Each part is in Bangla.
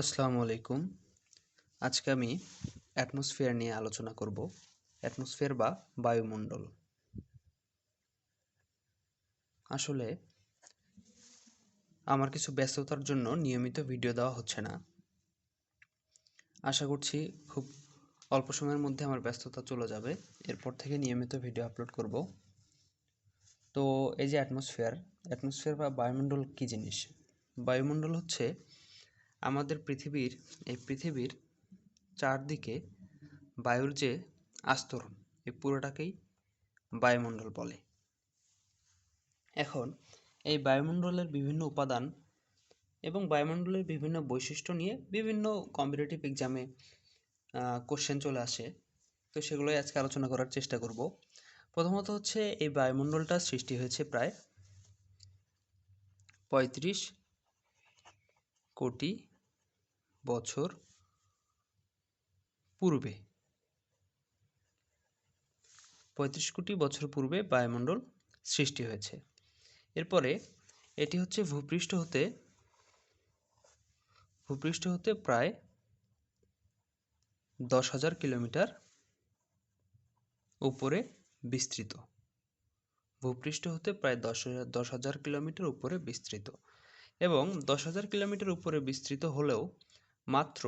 আসসালামু আলাইকুম। আজকে আমি অ্যাটমসফিয়ার নিয়ে আলোচনা করব। অ্যাটমসফিয়ার বা বায়ুমণ্ডল। আসলে আমার কিছু ব্যস্ততার জন্য নিয়মিত ভিডিও দেওয়া হচ্ছে না। আশা করছি খুব অল্প সময়ের মধ্যে আমার ব্যস্ততা চলে যাবে। এরপর থেকে নিয়মিত ভিডিও আপলোড করব। তো এই যে অ্যাটমসফিয়ার অ্যাটমসফিয়ার বা বায়ুমণ্ডল কী জিনিস? বায়ুমণ্ডল হচ্ছে আমাদের পৃথিবীর, এই পৃথিবীর চারদিকে বায়ুর যে আস্তরণ, এই পুরোটাকেই বায়ুমণ্ডল বলে। এখন এই বায়ুমণ্ডলের বিভিন্ন উপাদান এবং বায়ুমণ্ডলের বিভিন্ন বৈশিষ্ট্য নিয়ে বিভিন্ন কম্পিটিটিভ এক্সামে কোশ্চেন চলে আসে। তো সেগুলোই আজকে আলোচনা করার চেষ্টা করব। প্রথমত হচ্ছে এই বায়ুমণ্ডলটা সৃষ্টি হয়েছে প্রায় পঁয়ত্রিশ কোটি বছর পূর্বে। পঁয়ত্রিশ কোটি বছর পূর্বে বায়ুমণ্ডল সৃষ্টি হয়েছে। এরপরে এটি হচ্ছে ভূপৃষ্ঠ হতে ভূপৃষ্ঠ হতে প্রায় দশ হাজার কিলোমিটার উপরে বিস্তৃত। ভূপৃষ্ঠ হতে প্রায় দশ দশ হাজার কিলোমিটার উপরে বিস্তৃত। এবং দশ হাজার কিলোমিটার উপরে বিস্তৃত হলেও মাত্র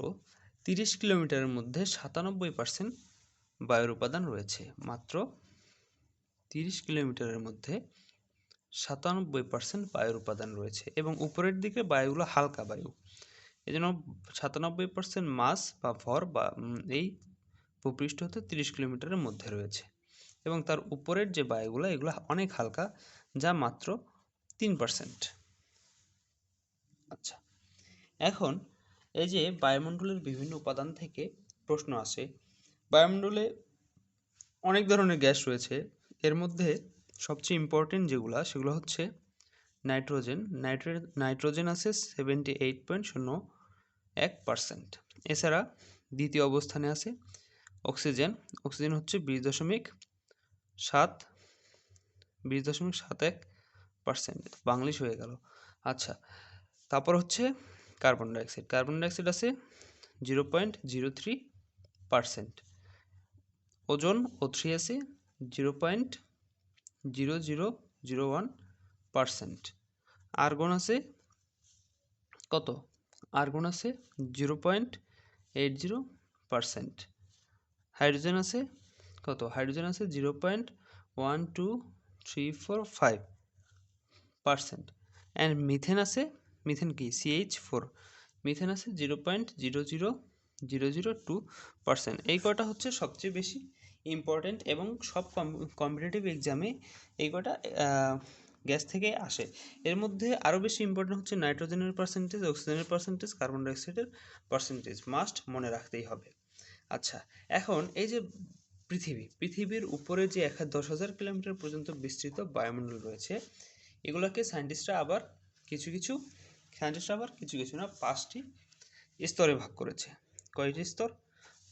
তিরিশ কিলোমিটারের মধ্যে সাতানব্বই পার্সেন্ট বায়ুর উপাদান রয়েছে। মাত্র তিরিশ কিলোমিটারের মধ্যে সাতানব্বই পার্সেন্ট বায়ুর উপাদান রয়েছে এবং উপরের দিকে বায়ুগুলো হালকা বায়ু। এই জন্য সাতানব্বই পার্সেন্ট মাস বা ভর বা এই ভূপৃষ্ঠ হতে তিরিশ কিলোমিটারের মধ্যে রয়েছে এবং তার উপরের যে বায়ুগুলো, এগুলো অনেক হালকা, যা মাত্র তিন পার্সেন্ট আচ্ছা এখন এই যে বায়ুমণ্ডলের বিভিন্ন উপাদান থেকে প্রশ্ন আসে। বায়ুমণ্ডলে অনেক ধরনের গ্যাস রয়েছে। এর মধ্যে সবচেয়ে ইম্পর্টেন্ট যেগুলো, সেগুলো হচ্ছে নাইট্রোজেন। নাইট্রে, নাইট্রোজেন আছে সেভেন্টি এইট পয়েন্ট শূন্য এক পার্সেন্ট এছাড়া দ্বিতীয় অবস্থানে আছে অক্সিজেন। অক্সিজেন হচ্ছে বিশ দশমিক সাত, বিশ দশমিক সাত এক পার্সেন্ট বাংলিশ হয়ে গেল। আচ্ছা তারপর হচ্ছে কার্বন ডাইঅক্সাইড। কার্বন ডাইঅক্সাইড আছে zero point zero three percent. Ozone O three আছে zero point zero zero zero one percent. Argon আছে কত? আর্গন আছে zero point eight zero percent. Hydrogen আছে কত? হাইড্রোজেন আছে zero point one two three four five percent. And methane আছে মিথেন কি? সিএইচ ফোর মিথেন আছে zero point zero zero zero zero two percent এই কটা হচ্ছে সবচেয়ে বেশি ইম্পর্টেন্ট এবং সব কম্পিটিটিভ এক্সামে এই কটা গ্যাস থেকে আসে। এর মধ্যে আরও বেশি ইম্পর্টেন্ট হচ্ছে নাইট্রোজেনের পার্সেন্টেজ অক্সিজেনের পার্সেন্টেজ কার্বন ডাইঅক্সাইডের পার্সেন্টেজ মাস্ট মনে রাখতেই হবে। আচ্ছা এখন এই যে পৃথিবী, পৃথিবীর উপরে যে এক দশ হাজার কিলোমিটার পর্যন্ত বিস্তৃত বায়ুমণ্ডল রয়েছে, এগুলোকে সায়েন্টিস্টরা আবার কিছু কিছু সায়েন্টিস্টরা আবার কিছু কিছু না, পাঁচটি স্তরে ভাগ করেছে। কয়টি স্তর?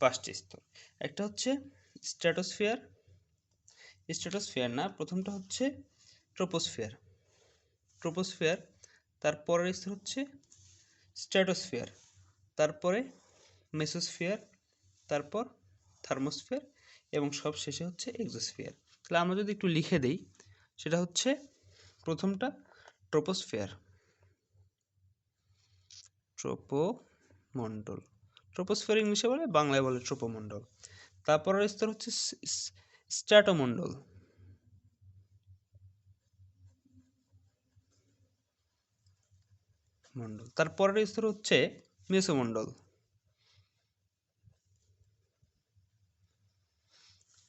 পাঁচটি স্তর। একটা হচ্ছে স্ট্র্যাটোস্ফিয়ার স্ট্র্যাটোস্ফিয়ার না, প্রথমটা হচ্ছে ট্রোপোস্ফিয়ার ট্রোপোস্ফিয়ার তারপরের স্তর হচ্ছে স্ট্র্যাটোস্ফিয়ার তারপরে মেসোস্ফিয়ার তারপর থার্মোস্ফিয়ার এবং সব শেষে হচ্ছে এক্সোস্ফিয়ার তাহলে আমরা যদি একটু লিখে দিই, সেটা হচ্ছে প্রথমটা ট্রোপোস্ফিয়ার ট্রোপোমণ্ডল। ট্রোপোস্ফিয়ার ইংলিশে বলে, বাংলায় বলে ট্রোপোমণ্ডল। তারপরের স্তর হচ্ছে স্ট্র্যাটোমণ্ডল। মণ্ডল। তারপরের স্তর হচ্ছে মেসোমণ্ডল।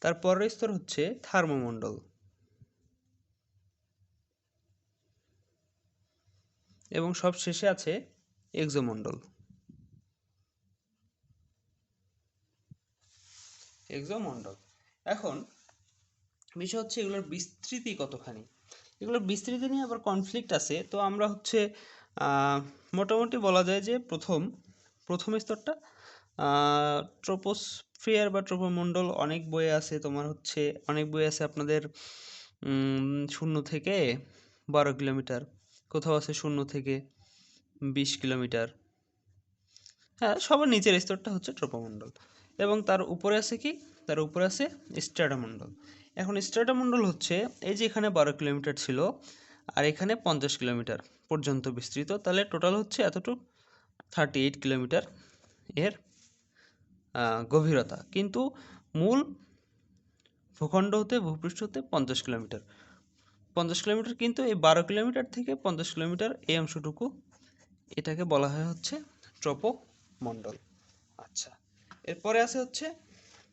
তারপরের স্তর হচ্ছে থার্মোমণ্ডল। এবং সব শেষে আছে এক্সোমণ্ডল এক্সোমণ্ডল এখন, বিষয় হচ্ছে এগুলোর বিস্তৃতি কতখানি? এগুলোর বিস্তৃতি নিয়ে আবার কনফ্লিক্ট আছে, তো আমরা হচ্ছে মোটামুটি বলা যায় যে প্রথম প্রথম স্তরটা ট্রোপোস্ফিয়ার বা ট্রোপোমণ্ডল অনেক বইয়ে আছে, তোমার হচ্ছে, অনেক বই আছে আপনাদের শূন্য থেকে বারো কিলোমিটার, কোথাও আছে শূন্য থেকে বিশ কিলোমিটার। হ্যাঁ সবার নিচের স্তরটা হচ্ছে ট্রপোমণ্ডল। এবং তার উপরে আছে কি? তার উপরে আছে স্ট্র্যাটামণ্ডল। এখন স্ট্র্যাটামণ্ডল হচ্ছে এই যে এখানে বারো কিলোমিটার ছিল আর এখানে পঞ্চাশ কিলোমিটার পর্যন্ত বিস্তৃত, তাহলে টোটাল হচ্ছে এতটুকু? থার্টি এইট কিলোমিটার এর গভীরতা। কিন্তু মূল ভূখণ্ড হতে, ভূপৃষ্ঠ হতে পঞ্চাশ কিলোমিটার। পঞ্চাশ কিলোমিটার কিন্তু এই বারো কিলোমিটার থেকে পঞ্চাশ কিলোমিটার এই অংশটুকু এটাকে বলা হয় হচ্ছে ট্রপোমণ্ডল। আচ্ছা এরপরে আছে হচ্ছে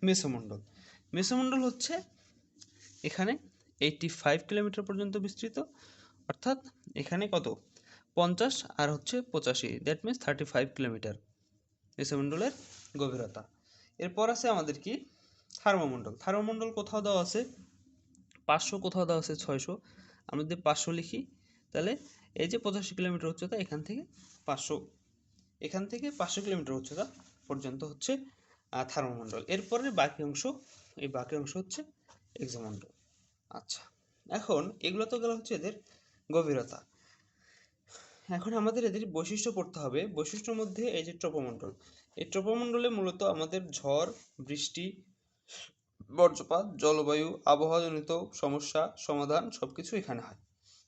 মেসোমণ্ডল। মেসোমণ্ডল হচ্ছে এখানে এইটটি ফাইভ কিলোমিটার পর্যন্ত বিস্তৃত, অর্থাৎ এখানে কত? পঞ্চাশ আর হচ্ছে পঁচাশি that means thirty five kilometre মেসোমণ্ডলের গভীরতা। এরপর আছে আমাদের কি? থার্মোমণ্ডল। থার্মোমণ্ডল কোথাও দেওয়া আছে? পাঁচশো কোথাও দেওয়া আছে, ছয়শো। আমরা যদি পাঁচশো লিখি, তাহলে এই যে পঁচাশি কিলোমিটার উচ্চতা এখান থেকে পাঁচশো, এখান থেকে পাঁচশো কিলোমিটার উচ্চতা পর্যন্ত হচ্ছে থার্মোমণ্ডল। এরপরে বাকি অংশ, এই বাকি অংশ হচ্ছে এক্সোমণ্ডল আচ্ছা এখন এগুলো তো গেল হচ্ছে এদের গভীরতা। এখন আমাদের এদের বৈশিষ্ট্য পড়তে হবে, বৈশিষ্ট্যর মধ্যে এই যে ট্রপোমণ্ডল। এই ট্রপোমণ্ডলে মূলত আমাদের ঝড়, বৃষ্টি বজ্রপাত জলবায়ু, আবহাওয়াজনিত সমস্যা, সমাধান সবকিছু এখানে হয়।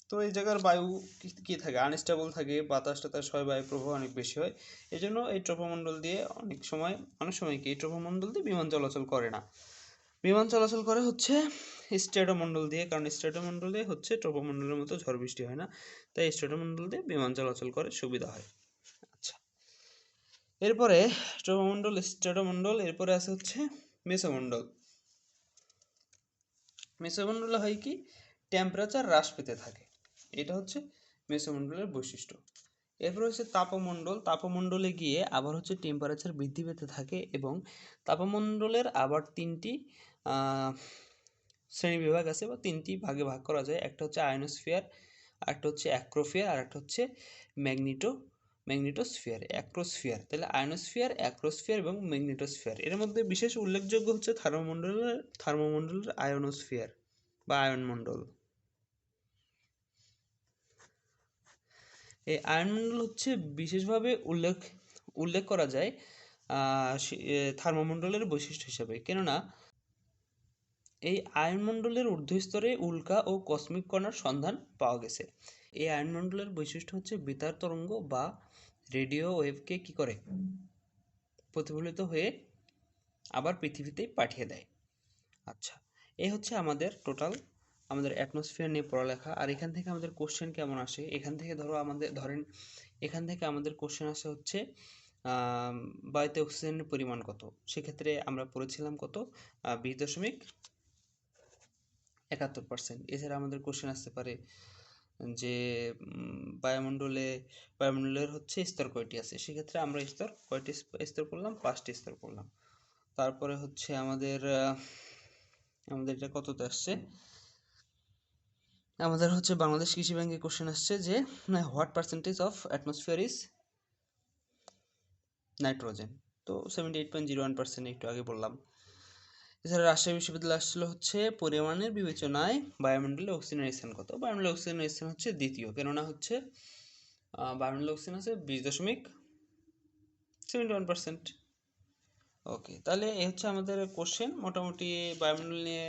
তো এই জায়গার বায়ু কি- থাকে? আনস্টেবল থাকে, বাতাস টাতাস হয়, বায়ু প্রবাহ অনেক বেশি হয়। এই জন্য এই ট্রপোমণ্ডল দিয়ে অনেক সময় অনেক সময় কি, এই ট্রপোমণ্ডল দিয়ে বিমান চলাচল করে না। বিমান চলাচল করে হচ্ছে স্ট্রেটোমণ্ডল দিয়ে, কারণ স্ট্রেটোমণ্ডল দিয়ে হচ্ছে ট্রপোমণ্ডলের মতো ঝড় বৃষ্টি হয় না। তাই স্ট্রেটোমণ্ডল দিয়ে বিমান চলাচল করে সুবিধা হয়। আচ্ছা। এরপরে ট্রপোমণ্ডল স্ট্রেটোমণ্ডল, এরপরে আছে হচ্ছে মেসোমণ্ডল। মেসোমণ্ডলে হয় কি টেম্পারেচার হ্রাস পেতে থাকে। এটা হচ্ছে মেসোমণ্ডলের বৈশিষ্ট্য। এরপর হচ্ছে তাপমণ্ডল। তাপমণ্ডলে গিয়ে আবার হচ্ছে টেম্পারেচার বৃদ্ধি পেতে থাকে এবং তাপমণ্ডলের আবার তিনটি আহ, শ্রেণি বিভাগ আছে বা তিনটি ভাগে ভাগ করা যায়। একটা হচ্ছে আয়নোস্ফিয়ার আরেকটা হচ্ছে অ্যাক্রোফিয়ার আর একটা হচ্ছে ম্যাগনিটো ম্যাগনেটোস্ফিয়ার অ্যাক্রোস্ফিয়ার তাহলে আয়নোস্ফিয়ার অ্যাক্রোস্ফিয়ার এবং ম্যাগনেটোস্ফিয়ার এর মধ্যে বিশেষ উল্লেখযোগ্য হচ্ছে থার্মোমণ্ডলের থার্মোমণ্ডলের আয়নোস্ফিয়ার বা আয়নমণ্ডল এই আয়নমণ্ডল হচ্ছে বিশেষভাবে উল্লেখ উল্লেখ করা যায় থার্মোমণ্ডলের বৈশিষ্ট্য হিসাবে। কেননা, এই আয়নমণ্ডলের ঊর্ধ্বস্তরে উল্কা ও কসমিক কণার সন্ধান পাওয়া গেছে। এই আয়নমণ্ডলের বৈশিষ্ট্য হচ্ছে বেতার তরঙ্গ বা রেডিও ওয়েভকে কি করে? প্রতিফলিত হয়ে আবার পৃথিবীতেই পাঠিয়ে দেয়। আচ্ছা এই হচ্ছে আমাদের টোটাল আমাদের অ্যাটমসফিয়ার নিয়ে পড়ালেখা। আর এখান থেকে আমাদের কোশ্চেন কেমন আসে? এখান থেকে ধরো আমাদের, ধরেন এখান থেকে আমাদের কোশ্চেন আসে হচ্ছে বায়ুতে অক্সিজেনের পরিমাণ কত? সেক্ষেত্রে আমরা পড়েছিলাম কত? বিশ দশমিক একাত্তর পার্সেন্ট এছাড়া আমাদের কোশ্চেন আসতে পারে যে বায়ুমণ্ডলে, বায়ুমণ্ডলের হচ্ছে স্তর কয়টি আছে? সেক্ষেত্রে আমরা স্তর কয়টি স্তর করলাম? পাঁচটি স্তর করলাম। তারপরে হচ্ছে আমাদের আমাদের এটা কততে আসছে? আমাদের হচ্ছে বাংলাদেশ কৃষি ব্যাংকে কোশ্চেন আসছে যে what percentage of atmosphere is nitrogen তো seventy eight point zero one percent একটু আগে বললাম। এছাড়া রাজশাহী বিশ্ববিদ্যালয় আসছিল হচ্ছে পরিমাণের বিবেচনায় বায়ুমণ্ডলে অক্সিজেনের স্থান কত? বায়ুমণ্ডলে অক্সিজেনের স্থান হচ্ছে দ্বিতীয় কেননা হচ্ছে আহ, বায়ুমণ্ডলে অক্সিজেন আছে বিশ দশমিক সেভেন্টি ওয়ান পার্সেন্ট ওকে তাহলে এই হচ্ছে আমাদের কোশ্চেন মোটামুটি বায়ুমণ্ডল নিয়ে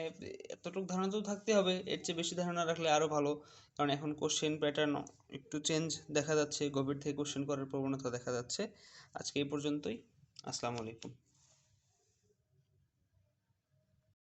এতটুকু ধারণা তো থাকতে হবে। এর চেয়ে বেশি ধারণা রাখলে আরও ভালো। কারণ এখন কোশ্চেন প্যাটার্ন একটু চেঞ্জ দেখা যাচ্ছে। গভীর থেকে কোশ্চেন করার প্রবণতা দেখা যাচ্ছে। আজকে এই পর্যন্তই। আসসালামু আলাইকুম।